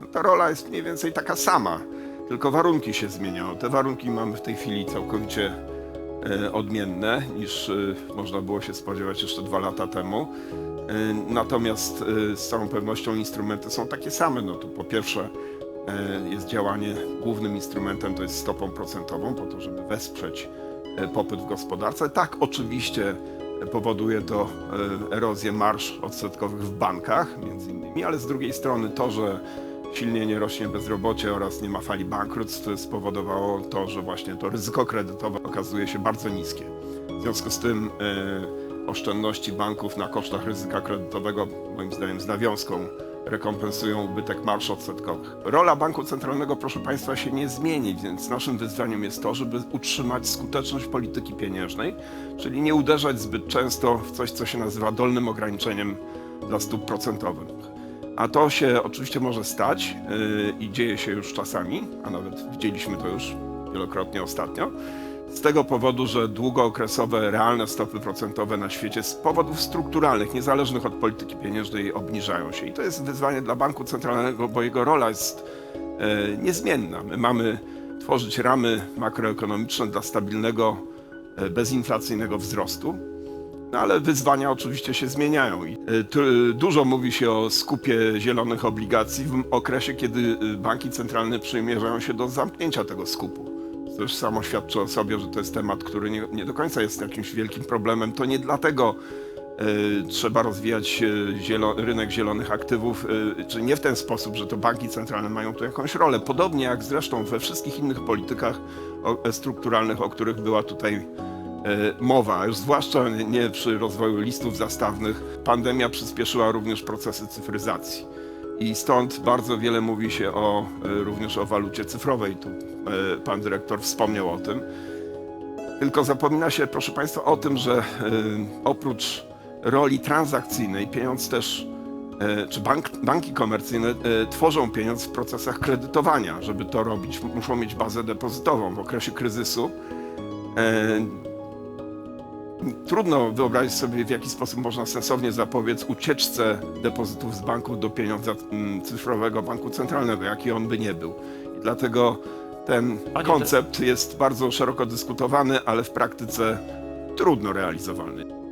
No, ta rola jest mniej więcej taka sama, tylko warunki się zmieniają. Te warunki mamy w tej chwili całkowicie e, odmienne niż e, można było się spodziewać jeszcze dwa lata temu. E, Natomiast z całą pewnością instrumenty są takie same. No tu po pierwsze jest działanie głównym instrumentem to jest stopą procentową po to, żeby wesprzeć popyt w gospodarce. Tak, oczywiście powoduje to erozję marsz odsetkowych w bankach, między innymi, ale z drugiej strony to, że silnie nie rośnie bezrobocie oraz nie ma fali bankructw, spowodowało to, że właśnie to ryzyko kredytowe okazuje się bardzo niskie. W związku z tym e, oszczędności banków na kosztach ryzyka kredytowego, moim zdaniem z nawiązką, rekompensują ubytek marsz odsetkowych. Rola banku centralnego, proszę Państwa, się nie zmieni, więc naszym wyzwaniem jest to, żeby utrzymać skuteczność polityki pieniężnej, czyli nie uderzać zbyt często w coś, co się nazywa dolnym ograniczeniem dla stóp procentowych. A to się oczywiście może stać yy, i dzieje się już czasami, a nawet widzieliśmy to już wielokrotnie ostatnio. Z tego powodu, że długookresowe, realne stopy procentowe na świecie z powodów strukturalnych, niezależnych od polityki pieniężnej, obniżają się. I to jest wyzwanie dla banku centralnego, bo jego rola jest e, niezmienna. My mamy tworzyć ramy makroekonomiczne dla stabilnego, e, bezinflacyjnego wzrostu. No ale wyzwania oczywiście się zmieniają i tu, y, dużo mówi się o skupie zielonych obligacji w okresie, kiedy y, banki centralne przymierzają się do zamknięcia tego skupu. To już samo świadczy o sobie, że to jest temat, który nie, nie do końca jest jakimś wielkim problemem. To nie dlatego y, trzeba rozwijać zielo, rynek zielonych aktywów, y, czy nie w ten sposób, że to banki centralne mają tu jakąś rolę. Podobnie jak zresztą we wszystkich innych politykach strukturalnych, o których była tutaj e, mowa, już zwłaszcza nie przy rozwoju listów zastawnych. Pandemia przyspieszyła również procesy cyfryzacji. I stąd bardzo wiele mówi się o, e, również o walucie cyfrowej. Tu e, pan dyrektor wspomniał o tym. Tylko zapomina się, proszę Państwa, o tym, że e, oprócz roli transakcyjnej pieniądz też, e, czy bank, banki komercyjne e, tworzą pieniądz w procesach kredytowania. Żeby to robić, muszą mieć bazę depozytową w okresie kryzysu. Trudno wyobrazić sobie, w jaki sposób można sensownie zapobiec ucieczce depozytów z banków do pieniądza mm, cyfrowego banku centralnego, jaki on by nie był. I dlatego ten Panie koncept jest bardzo szeroko dyskutowany, ale w praktyce trudno realizowalny.